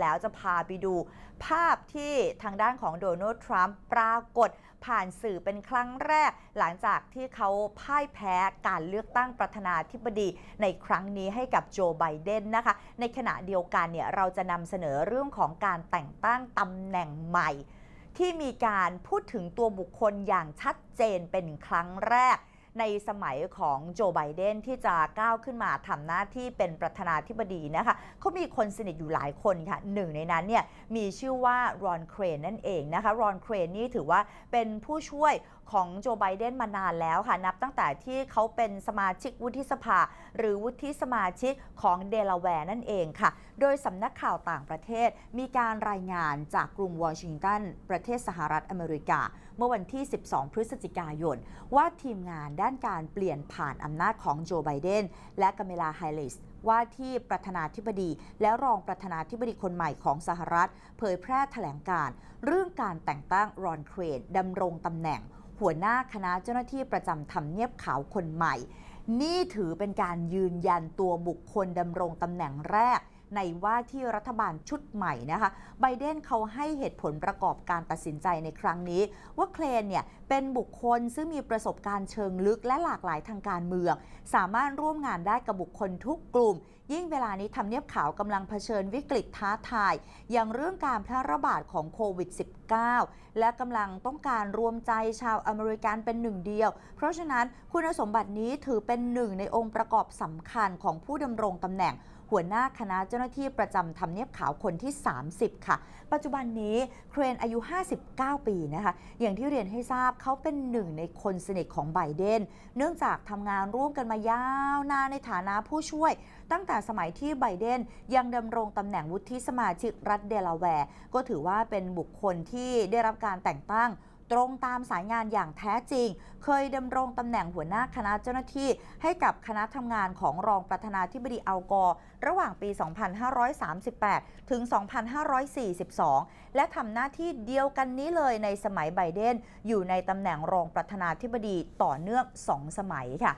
แล้วจะพาไปดู ภาพที่ทางด้านของโดนัลด์ทรัมป์ปรากฏผ่านสื่อเป็นครั้งแรก หลังจากที่เขาพ่ายแพ้การเลือกตั้งประธานาธิบดีในครั้งนี้ให้กับโจไบเดนนะคะ ในขณะเดียวกันเนี่ยเราจะนำเสนอเรื่องของการแต่งตั้งตำแหน่งใหม่ ที่มีการพูดถึงตัวบุคคลอย่างชัดเจนเป็นครั้งแรก ในสมัยของโจไบเดนที่จะก้าวขึ้นมาทำหน้าที่เป็นประธานาธิบดีนะคะเขามีคนสนิทอยู่หลายคนค่ะหนึ่งในนั้นเนี่ยมีชื่อว่ารอนเครนนั่นเองนะคะรอนเครนนี่ถือว่าเป็นผู้ช่วยของโจไบเดนมานานแล้วค่ะ นับตั้งแต่ที่เขาเป็นสมาชิกวุฒิสภา หรือวุฒิสมาชิกของเดลาแวร์นั่นเองค่ะ โดยสำนักข่าวต่างประเทศ มีการรายงานจากกรุงวอชิงตัน ประเทศสหรัฐอเมริกา เมื่อวันที่ 12 พฤศจิกายน ว่าทีมงานได้านการเปลี่ยนผ่านอำนาจของโจไบเดนและกาเมลาไฮเลสว่าที่ประธานาธิบดี และรองประธานาธิบดีคนใหม่ของสหรัฐ เผยแพร่แถลงการเรื่องการแต่งตั้งรอนเครนดำรงตำแหน่ง หัวหน้าคณะเจ้าหน้าที่ประจำทำเนียบขาวคนใหม่ นี่ถือเป็นการยืนยันตัวบุคคลดำรงตำแหน่งแรก ในว่าที่รัฐบาลชุดใหม่นะคะไบเดนเขาให้เหตุผลประกอบการตัดสินใจในครั้งนี้ ว่าเคลนเนี่ยเป็นบุคคลซึ่งมีประสบการณ์เชิงลึกและหลากหลายทางการเมือง สามารถร่วมงานได้กับบุคคลทุกกลุ่ม ยิ่งเวลานี้ทำเนียบขาวกำลังเผชิญวิกฤตท้าทาย อย่างเรื่องการแพร่ระบาดของโควิด -19 และกำลังต้องการรวมใจชาวอเมริกันเป็นหนึ่งเดียว เพราะฉะนั้นคุณสมบัตินี้ถือเป็นหนึ่งในองค์ประกอบสำคัญของผู้ดำรงตำแหน่ง หัวหน้าคณะเจ้าหน้าที่ประจำทำเนียบขาวคนที่ 30 ค่ะ ปัจจุบันนี้เครนอายุ 59 ปีนะคะ อย่างที่เรียนให้ทราบเขาเป็นหนึ่งในคนสนิทของไบเดน เนื่องจากทำงานร่วมกันมายาวนานในฐานะผู้ช่วย ตั้งแต่สมัยที่ไบเดนยังดำรงตำแหน่งวุฒิสมาชิกรัฐเดลาแวร์ ก็ถือว่าเป็นบุคคลที่ได้รับการแต่งตั้ง ตรงตามสายงานอย่างแท้จริง เคยดำรงตำแหน่งหัวหน้าคณะเจ้าหน้าที่ ให้กับคณะทำงานของรองประธานาธิบดีอัลกอร์ระหว่างปี 2538 ถึง 2542 และทำหน้าที่เดียวกันนี้เลยในสมัยไบเดน อยู่ในตำแหน่งรองประธานาธิบดีต่อเนื่อง 2 สมัยค่ะ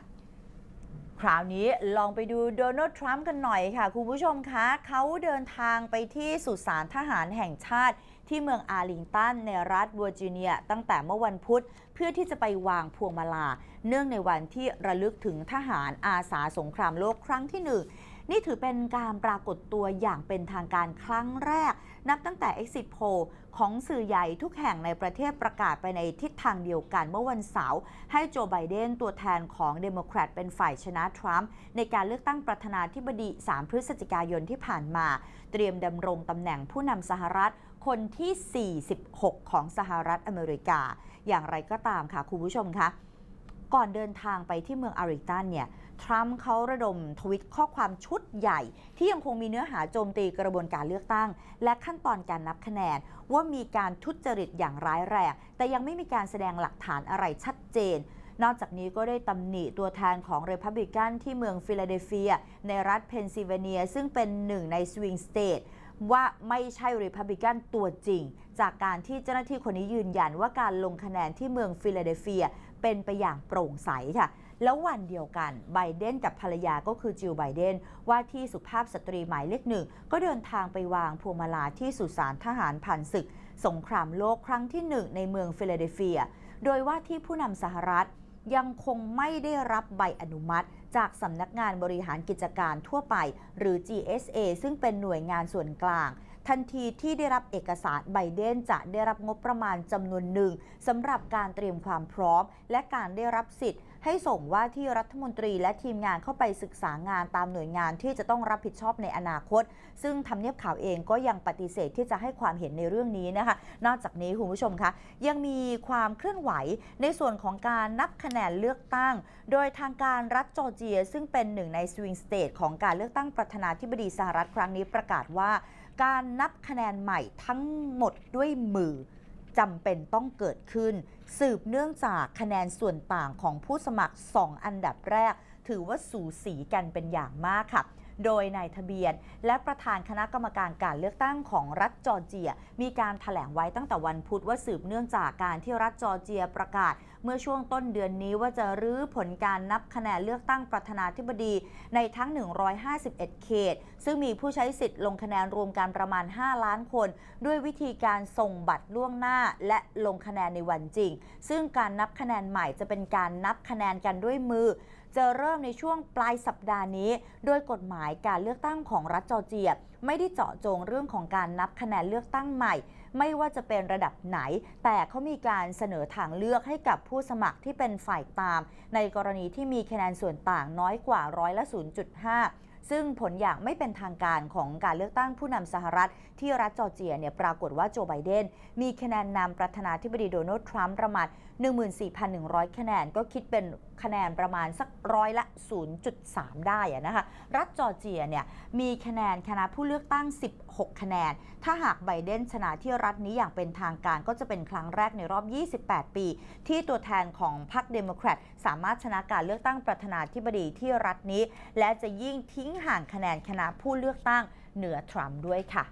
คราวนี้ลองไปดูโดนัลด์ทรัมป์กันหน่อยค่ะ คุณผู้ชมคะเขาเดินทางไปที่สุสานทหารแห่งชาติ ที่เมืองอาร์ลิงตันในรัฐเวอร์จิเนีย ตั้งแต่เมื่อวันพุธ เพื่อที่จะไปวางพวงมาลา เนื่องในวันที่ระลึกถึงทหารอาสาสงครามโลกครั้งที่หนึ่ง นี่ถือเป็นการปรากฏตัวอย่างเป็นทางการครั้งแรก นับตั้งแต่ Exit Poll ของสื่อใหญ่ทุกแห่งในประเทศประกาศไปในทิศทางเดียวกันเมื่อวันเสาร์ให้โจไบเดนตัวแทนของเดโมแครตเป็นฝ่ายชนะทรัมป์ในการเลือกตั้งประธานาธิบดี 3 พฤศจิกายนที่ผ่านมา เตรียมดำรงตำแหน่งผู้นำสหรัฐคนที่ 46 ของสหรัฐอเมริกา อย่างไรก็ตามค่ะคุณผู้ชมคะ ก่อนเดินทางไปที่เมืองอาริตันเนี่ย ทรัมป์เขาระดมทวิตข้อความชุดใหญ่ ที่ยังคงมีเนื้อหาโจมตีกระบวนการเลือกตั้ง และขั้นตอนการนับคะแนน ว่ามีการทุจริตอย่างร้ายแรงแต่ยังไม่มีการแสดงหลักฐานอะไรชัดเจน นอกจากนี้ก็ได้ตำหนิตัวแทนของเรพับลิกันที่เมืองฟิลาเดลเฟีย ในรัฐเพนซิลเวเนีย ซึ่งเป็นหนึ่งในสวิงสเตทว่าไม่ใช่ริพับลิกันตัวจริง จากการที่เจ้าหน้าที่คนนี้ยืนยันว่าการลงคะแนนที่เมืองฟิลาเดลเฟีย เป็นไปอย่างโปร่งใสค่ะ แล้ววันเดียวกันไบเดนกับภรรยาก็คือจิลไบเดนว่าที่สุภาพสตรีหมายเลขหนึ่ง ก็เดินทางไปวางพวงมาลาที่สุสานทหารผ่านศึก สงครามโลกครั้งที่หนึ่งในเมืองฟิลาเดลเฟีย โดยว่าที่ผู้นำสหรัฐยังคงไม่ได้รับใบอนุมัติ จากสำนักงานบริหารกิจการทั่วไป หรือ GSA ซึ่งเป็นหน่วยงานส่วนกลาง ทันทีที่ได้รับเอกสารไบเดนจะได้รับงบประมาณจำนวนหนึ่งสำหรับการเตรียมความพร้อม และการได้รับสิทธิ์ ให้ส่งว่าที่รัฐมนตรีและทีมงานเข้าไปศึกษางานตามหน่วยงานที่จะต้องรับผิดชอบในอนาคต ซึ่งทำเนียบข่าวเองก็ยังปฏิเสธที่จะให้ความเห็นในเรื่องนี้นะคะ นอกจากนี้คุณผู้ชมคะยังมีความเคลื่อนไหวในส่วนของการนับคะแนนเลือกตั้ง โดยทางการรัฐจอร์เจีย ซึ่งเป็นหนึ่งในสวิงสเตทของการเลือกตั้งประธานาธิบดีสหรัฐครั้งนี้ประกาศว่า การนับคะแนนใหม่ทั้งหมดด้วยมือจำเป็นต้องเกิดขึ้น สืบเนื่องจากคะแนนส่วนต่างของผู้สมัคร 2 อันดับแรก ถือว่าสูสีกันเป็นอย่างมากค่ะ โดยนายทะเบียน และประธานคณะกรรมการการเลือกตั้งของรัฐจอร์เจีย มีการถแถลงไว้ตั้งแต่วันพุธว่าสืบเนื่องจากการที่รัฐจอร์เจียประกาศ เมื่อช่วงต้นเดือนนี้ว่าจะรื้อผลการนับคะแนนเลือกตั้งประธานาธิบดีในทั้ง 151 เขต ซึ่งมีผู้ใช้สิทธิ์ลงคะแนนรวมกันประมาณ 5 ล้านคน ด้วยวิธีการส่งบัตรล่วงหน้าและลงคะแนนในวันจริง ซึ่งการนับคะแนนใหม่จะเป็นการนับคะแนนกันด้วยมือจะเริ่มในช่วงปลายสัปดาห์นี้ โดยกฎหมายการเลือกตั้งของรัฐจอร์เจีย ไม่ได้เจาะจงเรื่องของการนับคะแนนเลือกตั้งใหม่ ไม่ว่าจะเป็นระดับไหน แต่เขามีการเสนอทางเลือกให้กับผู้สมัครที่เป็นฝ่ายตาม ในกรณีที่มีคะแนนส่วนต่างน้อยกว่าร้อยละ 0.5 ซึ่งผลอย่างไม่เป็นทางการของการเลือกตั้งผู้นำสหรัฐ ที่รัฐจอร์เจียเนี่ยปรากฏว่าโจไบเดน มีคะแนนนำประธานาธิบดีโดนัลด์ทรัมป์ประมาณ 14,100 คะแนนก็คิดเป็นคะแนนประมาณสักร้อยละ 0.3 ได้ะนะคะ รัฐจอร์เจียเนี่ยมีคะแนนคณะผู้เลือกตั้ง 16 คะแนน ถ้าหากไบเดนชนะที่รัฐนี้อย่างเป็นทางการก็จะเป็นครั้งแรกในรอบ 28 ปี ที่ตัวแทนของพรรคเดโมแครตสามารถชนะการเลือกตั้งประธานาธิบดีที่รัฐนี้ และจะยิ่งทิ้งห่างคะแนนคณะผู้เลือกตั้งเหนือทรัมป์ด้วยค่ะ